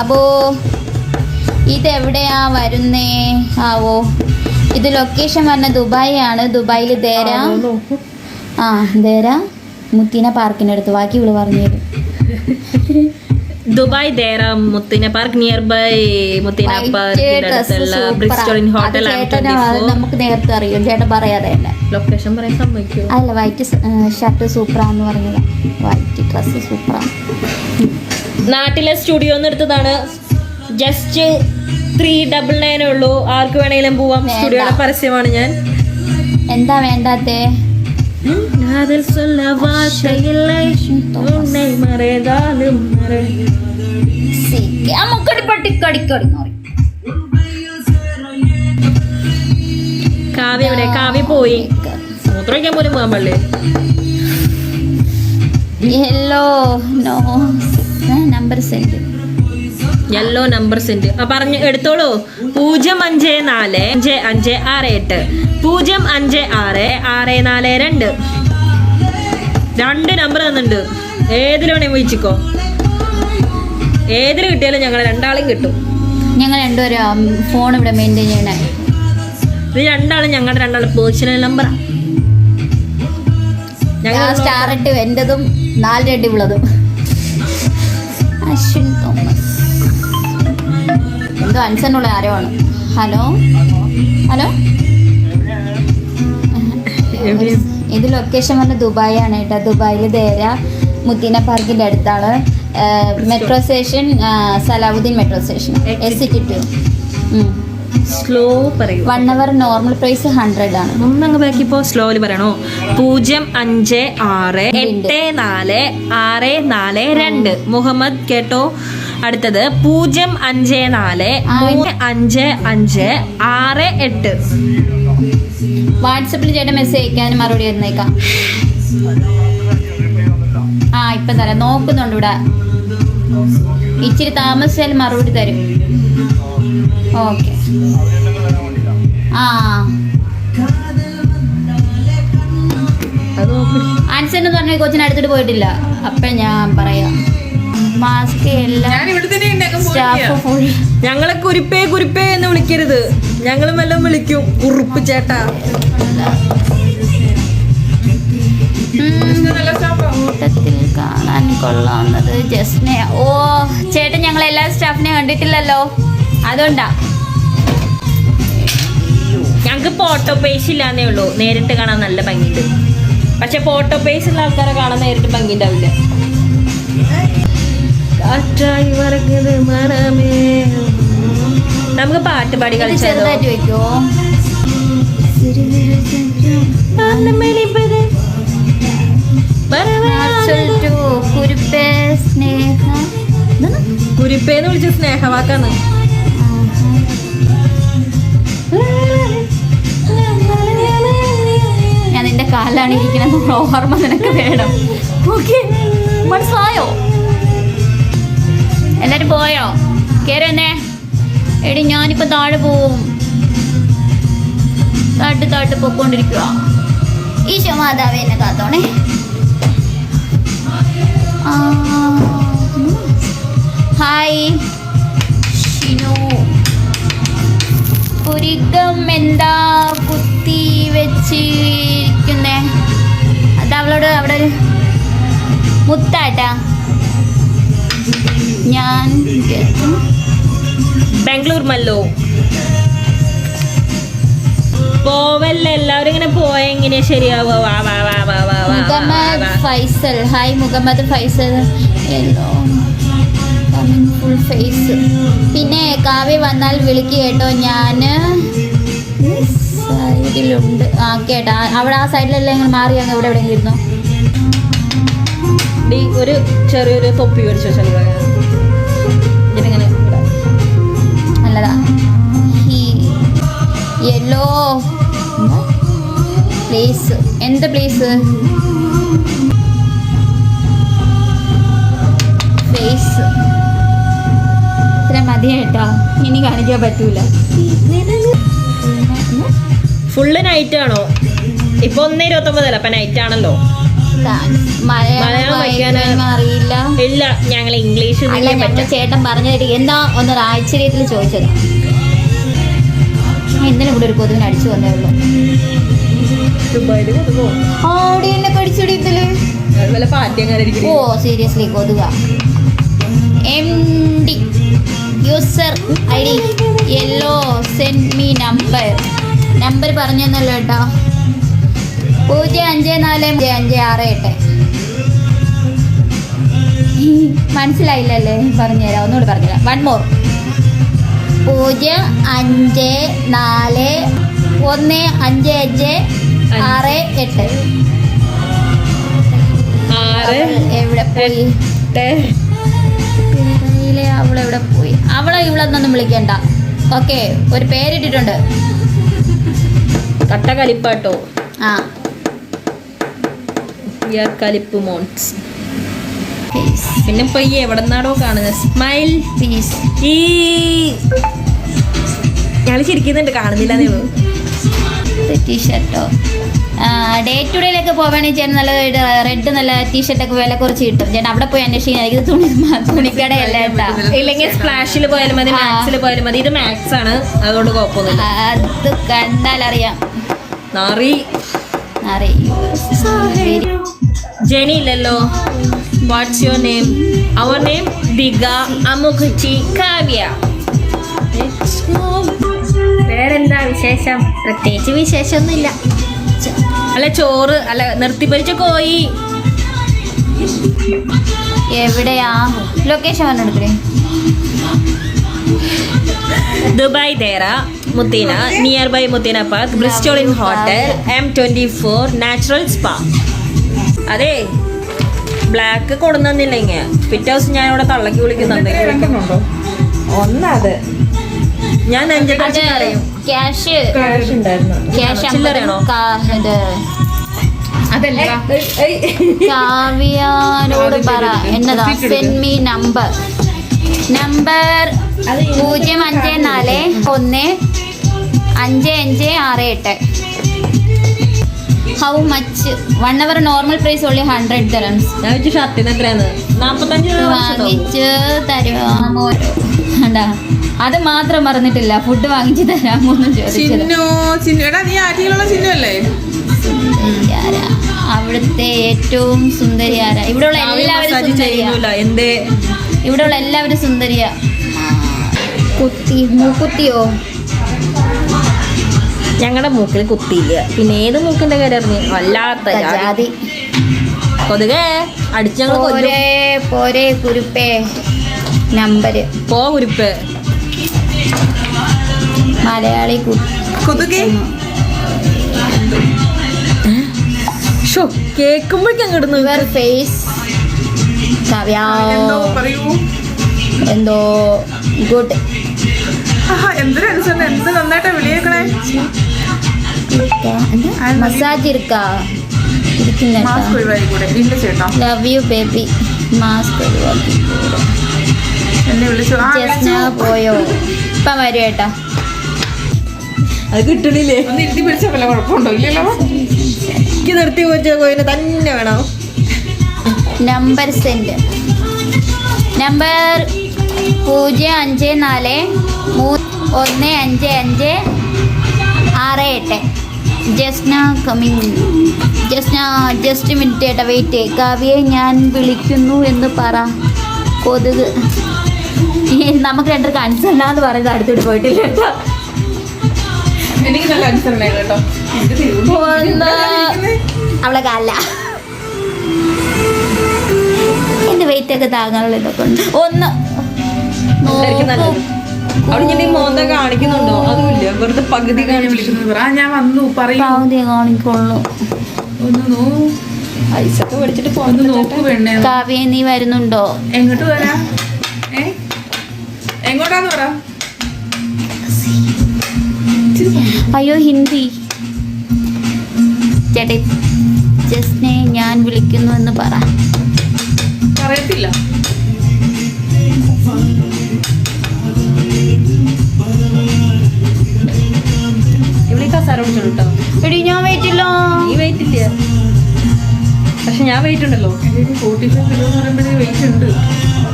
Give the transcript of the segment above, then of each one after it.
അപ്പോ ഇതെവിടെയാ വരുന്നേ? ആവോ. ഇത് ലൊക്കേഷൻ പറഞ്ഞ ദുബായി ആണ് ദുബായിൽ ദേര. ആ ദേര. മുത്തീന പാർക്കിന്റെ അടുത്ത്. ബാക്കി ഇവൾ പറഞ്ഞു തരും. Dubai Deira Muteena park near by Muteena hotel നമുക്ക് നേരത്തെ അറിയാം. ചേട്ടൻ പറയാതെ തന്നെ. ലൊക്കേഷൻ പറയാൻ സമ്മതിക്കും അല്ല വൈറ്റ് ഷർട്ട് സൂപ്പറാന്ന് പറഞ്ഞത്. വൈറ്റ് ഡ്രസ്സ് സൂപ്പറാണ് നാട്ടിലെ സ്റ്റുഡിയോ എടുത്തതാണ് ജസ്റ്റ് ത്രീ ഡബിൾ നയനേ ഉള്ളൂ ആർക്ക് വേണമെങ്കിലും പോവാം വേണ്ട. സ്റ്റുഡിയോയുടെ പരസ്യമാണ് ഞാൻ എന്താ വേണ്ടാത്തേ അതിൽ சொல்ல வார்த்தையில்லை உன்னை மறைந்தாலும் மறை മുക്കടിപ്പട്ടിക്കടിക്കടി കാവ്യ എവിടെ കാവ്യ പോയി മൂത്രം വയ്ക്കാൻ പോലും പോകാൻ പാടില്ലേ yellow no number send yellow number send ആ പറഞ്ഞു എടുത്തോളൂ. പൂജ്യം അഞ്ച് നാല് അഞ്ച് അഞ്ച് ആറ് എട്ട്. പൂജ്യം അഞ്ച് ആറ് ആറ് നാല് രണ്ട്. രണ്ട് നമ്പർ തന്നിട്ടുണ്ട്. ഏതിൽ വേണേ വിളിച്ചിക്കോ. ഏതിൽ കിട്ടിയാലും ഞങ്ങൾ രണ്ടാളും കിട്ടും. ഞങ്ങൾ രണ്ടുപേരും ഫോൺ ഇവിടെ മെയിന്റെയിൻ ചെയ്യണേ. ഇത് രണ്ടാളും ഞങ്ങളുടെ രണ്ടാളും പേഴ്സണൽ നമ്പറാണ് ഞങ്ങൾ സ്റ്റാർ ഇട്ട് എന്റെതും നാല് രണ്ട് ഉള്ളതും അശ്വിൻ തോമസ്. എന്തോ അൻസനുള്ള ആരോ ആണ് ഹലോ? ഹലോ? ഇത് ലൊക്കേഷൻ പറഞ്ഞ ദുബായ് ആണ് കേട്ടോ. ദുബായിൽ ദേര മുദീന പാർക്കിന്റെ അടുത്താണ്. Metro station Salahuddin metro station yes city too slow പറയൂ one hour normal price hundred ആണ്. ഒന്നങ്ങ് ബാക്കിപ്പോ സ്ലോയിൽ പറയണോ? പൂജ്യം അഞ്ച് ആറ് എട്ട് നാല് ആറ് നാല് രണ്ട്. മുഹമ്മദ് കേട്ടോ? അടുത്തത് പൂജ്യം അഞ്ച് നാല് അഞ്ച് അഞ്ച് ആറ് എട്ട്. വാട്സപ്പിൽ ചേട്ടൻ മെസ്സേജ് അയക്കാൻ മറുപടി തന്നേക്കാം. ആ ഇപ്പം തരാം. നോക്കുന്നുണ്ട് ഇവിടെ. ഇച്ചിരി താമസിച്ചാൽ മറുപടി തരും. ഓക്കെ. ആ. ആൻസർ എന്ന് പറഞ്ഞ കൊച്ചിനെ അടുത്തിട്ട് പോയിട്ടില്ല. അപ്പൊ ഞാൻ പറയാം. മാസ്ക് എല്ലാം സ്റ്റാഫ് ഫുൾ ഞങ്ങളെ കുരിപ്പേ കുരിപ്പേ എന്ന് വിളിക്കരുത്. ഞങ്ങളും എല്ലാം വിളിക്കും. കുറുപ്പ് ചേട്ടാ. കൂട്ടത്തിൽ കാണാൻ കൊള്ളാവുന്നത് ജസ്നെ ഓ ചേട്ടൻ ഞങ്ങൾ എല്ലാ സ്റ്റാഫിനെ കണ്ടിട്ടില്ലല്ലോ. അതുകൊണ്ടാ. ഞങ്ങൾക്ക് ഫോട്ടോ പേസ് ഇല്ലാന്നേ ഉള്ളൂ. നേരിട്ട് കാണാൻ നല്ല ഭംഗിയുണ്ട്. പക്ഷെ ഫോട്ടോ പേസ് ഉള്ള ആൾക്കാരെ കാണാൻ നേരിട്ട് ഭംഗി ഉണ്ടാവില്ല നമുക്ക് പാട്ട് പാടി കളിച്ചു കളിച്ചാലോ? കുരിപ്പേന്ന് വിളിച്ച സ്നേഹവാക്കാണ്. കാലാണ് ഇരിക്കണത് ഓർമ്മ നിനക്ക് വേണം ഓക്കെ മനസ്സിലായോ? എല്ലാരും പോയോ? വന്നേ. എടി ഞാനിപ്പോ താഴെ പോവും. താട്ട് താട്ട് പൊക്കോണ്ടിരിക്കുക ഈശോ മാതാവ് എന്നെ കാത്തോണേ. ഹായ്. ഷിനു. പുരികം എന്താ? വെച്ചിരിക്കുന്നേ. അത് അവളോട് അവിടെ ഒരു മുത്താട്ടാ ഞാൻ. ബാംഗ്ലൂർ മല്ലോ. പോവല്ല എല്ലാവരും ഇങ്ങനെ പോയ എങ്ങനെയാ ശരിയാവുക? വാ വാ വാ വാ വാ Muhammad Faisal. Hi Muhammad Faisal. Full face പിന്നെ കാവ്യ വന്നാൽ വിളിക്കുകേട്ടോ ഞാൻ സൈഡിലുണ്ട് ആ കേട്ടാ. അവിടെ ആ സൈഡിലെല്ലാം ഇങ്ങനെ മാറി അങ്ങ് ഇവിടെ എവിടെയെങ്കിലും ഇരുന്നു? ഡി ഒരു ചെറിയൊരു തൊപ്പി മേടിച്ചു വെച്ചാൽ ഇതിനിങ്ങനെ. നല്ലതാ. യെല്ലോ. പ്ലേസ്. എന്ത് പ്ലേസ്? ഫേസ് ഇത്ര മതി കേട്ടോ ഇനി കാണിക്കാൻ പറ്റൂല. ഫുള്ള് നൈറ്റ് ആണോ? ഇപ്പൊ ഒന്നേ ഇരുപത്തൊമ്പതല്ല അപ്പൊ നൈറ്റ് ആണല്ലോ. മലയാളം അറിയില്ല. ഇല്ല ഞങ്ങൾ ഇംഗ്ലീഷ് അല്ല ഞങ്ങൾ ചേട്ടൻ പറഞ്ഞു തരും എന്താ ഒന്ന് ആശ്ചര്യത്തിൽ ചോദിച്ചത്. ഇന്നലെ ഇവിടെ ഒരു കൊതുകിന് അടിച്ചു വന്നേ ഉള്ളൂ. ആടി എന്നെ പാറ്റയും oh seriously കൊതുക. M D user I D yellow send me number number പറഞ്ഞു തന്നല്ലോ കേട്ടോ പൂജ്യം അഞ്ച് നാല് അഞ്ച് അഞ്ച് ആറ് എട്ട്. മനസ്സിലായില്ലല്ലേ? പറഞ്ഞുതരാം. ഒന്നുകൂടി പറഞ്ഞുതരാം. വൺ മോർ പൂജ്യം അഞ്ച് നാല് ഒന്ന് അഞ്ച് അഞ്ച് ആറ് എട്ട്. എവിടെ പോയി? എട്ട് അവളെ ഇവിടെ പോയി? അവളെ ഇവളെന്നൊന്നും വിളിക്കണ്ട. ഓക്കെ ഒരു പേരിട്ടിട്ടുണ്ട്. കട്ട കലിപ്പാട്ടോ ആ. കലിപ്പ് മോൺസ്. പിന്നെ ഇപ്പൊ ഈ എവിടെ നിന്നാടോ കാണുന്നത് സ്മൈൽ പീസ് ഈ ഞങ്ങൾ ചിരിക്കുന്നുണ്ട് കാണുന്നില്ല നിങ്ങൾ ടീഷർട്ടോ ഡേ ടു ഡേ ഡേയിലൊക്കെ പോവുകയാണെങ്കിൽ ചേട്ടൻ നല്ല റെഡ് നല്ല ടീഷർട്ടൊക്കെ വില കുറച്ച് കിട്ടും. ചേട്ടൻ അവിടെ പോയി അന്വേഷിക്കാൻ ഇത് തുണി തുണിക്കട ഇല്ലെങ്കിൽ സ്പ്ലാഷിൽ പോയാലും മതി മാക്സിൽ പോയാലും മതി. ഇത് മാക്സ് ആണ്. അതുകൊണ്ട് കുഴപ്പമൊന്നുമില്ല. അത് കണ്ടാലറിയാം. ജെനി ഇല്ലല്ലോ. What's your name our name Digha അമുഖച്ചി കാവ്യ. വേറെന്താ വിശേഷം? പ്രത്യേകിച്ച് വിശേഷമൊന്നുമില്ല. അല്ല ചോറ് അല്ല നിർത്തി പൊരിച്ച കോയി എവിടെയാ location പറഞ്ഞെടുക്കേ Dubai Deira Muteena near by Muteena park Bristol inn hotel M twenty four natural spa അതെ ബ്ലാക്ക് കൊടുന്നില്ലെങ്കിൽ പിറ്റേ ദിവസം ഞാൻ ഇവിടെ തള്ളക്കി വിളിക്കുന്നുണ്ട് ഒന്നത്. ഞാൻ നെഞ്ചിട്ട് അറിയും ക്യാഷ്. ഉണ്ടായിരുന്നു. ക്യാഷ് ചില്ലറയാണോ ഇത്. കാവ്യാനോട് പറ എന്നതാ? സെൻഡ് മീ നമ്പർ നമ്പർ പൂജ്യം അഞ്ച് നാല് ഒന്ന് അഞ്ച് അഞ്ച് ആറ് എട്ട്. How much one hour normal price only hundred തരംസ് വാങ്ങിച്ച് തരുമോ കണ്ടാ അത് മാത്രം മറന്നിട്ടില്ല. ഫുഡ് വാങ്ങിച്ചു തരാമോന്ന് ചോദിച്ചത്. അവിടുത്തെ ഏറ്റവും സുന്ദരിയാര. ഇവിടെയുള്ള എല്ലാവരും ഇവിടെയുള്ള എല്ലാവരും സുന്ദരിയ. കുത്തി മൂക്കുത്തിയോ? ഞങ്ങളുടെ മൂക്കിൽ കുത്തിയില്ല. പിന്നെ ഏത് മൂക്കിന്റെ കാര്യം വല്ലാത്ത ജാതി. കൊതുകേ അടിച്ച് ഞങ്ങൾ പോരേ പോരേ കുരുപ്പേ. നമ്പര്. പോ ഉരുപ്പ് മലയാളി കൊതുകി? ഷോ കേൾക്കുമ്പോഴേക്കും ഫേസ് കവ്യാ എന്തോ ഗുഡ് മസാജ് ഇരിക്കാ. ലവ് യു ബേബി മാസ്ക് ഒഴിവാക്കി എന്നെ വിളിച്ചു. പോയോ? ഇപ്പം വരും അത് കിട്ടണില്ലേ? ഒന്ന് ഇരുത്തി പിടിച്ചാൽ വല്ല കുഴപ്പമുണ്ടോ? ഇല്ലല്ലോ. എനിക്ക് നിർത്തി കോയിന് തന്നെ വേണം. നമ്പർ സെൻഡ് നമ്പർ പൂജ്യം അഞ്ച് നാല് മൂന്ന് ഒന്ന് അഞ്ച് അഞ്ച് ആറ് എട്ട്. Jasna coming Jasna just minute ഏട്ടാ വെയിറ്റ് കാവ്യെ ഞാൻ വിളിക്കുന്നു എന്ന് പറ. കൊതുക്. നമുക്ക് രണ്ടു കൺസേൺ പറയുന്നത് അടുത്തോട്ട് പോയിട്ടില്ല കേട്ടോ. എനിക്ക് നല്ല കൺസേൺ കേട്ടോ. അവളെ കാല എന്റെ വെയിറ്റ് ഒക്കെ താങ്ങാനുള്ള ഇതൊക്കെ ഉണ്ട്. ഒന്ന്. കാണിക്കുന്നുണ്ടോ? അതുമില്ല വെറുതെ പകുതി ഞാൻ കാണിച്ചു പറ. ഞാൻ വന്നു. കാണിക്കൊള്ളു. ഒന്ന് പൈസ കാവ്യ നീ വരുന്നുണ്ടോ? എങ്ങോട്ട് വരാ? എങ്ങോട്ടാന്ന് പറ? അയ്യോ ഹിന്ദി. ചേട്ടൻ ജസ്നെ ഞാൻ വിളിക്കുന്നു എന്ന് പറ. പറയത്തില്ല. ഇവിടെ ഈ കസാര എടി ഞാൻ വെയിറ്റില്ല നീ വെയിറ്റ് ഇല്ല. പക്ഷെ ഞാൻ വെയിറ്റ് ഉണ്ടല്ലോ. ഫോർട്ടി ഫൈവ് കിലോ എന്ന് പറയുമ്പോഴേ വെയിറ്റ് ഉണ്ട്.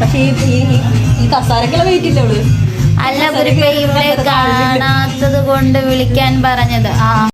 പക്ഷേ ഈ ഈ- ഈ- ഈ കസാരക്കുള്ള വെയിറ്റ് ഇല്ല അവൾ? അല്ല ഒരു ഇവിടെ കാണാത്തത് കൊണ്ട് വിളിക്കാൻ പറഞ്ഞത്. ആ.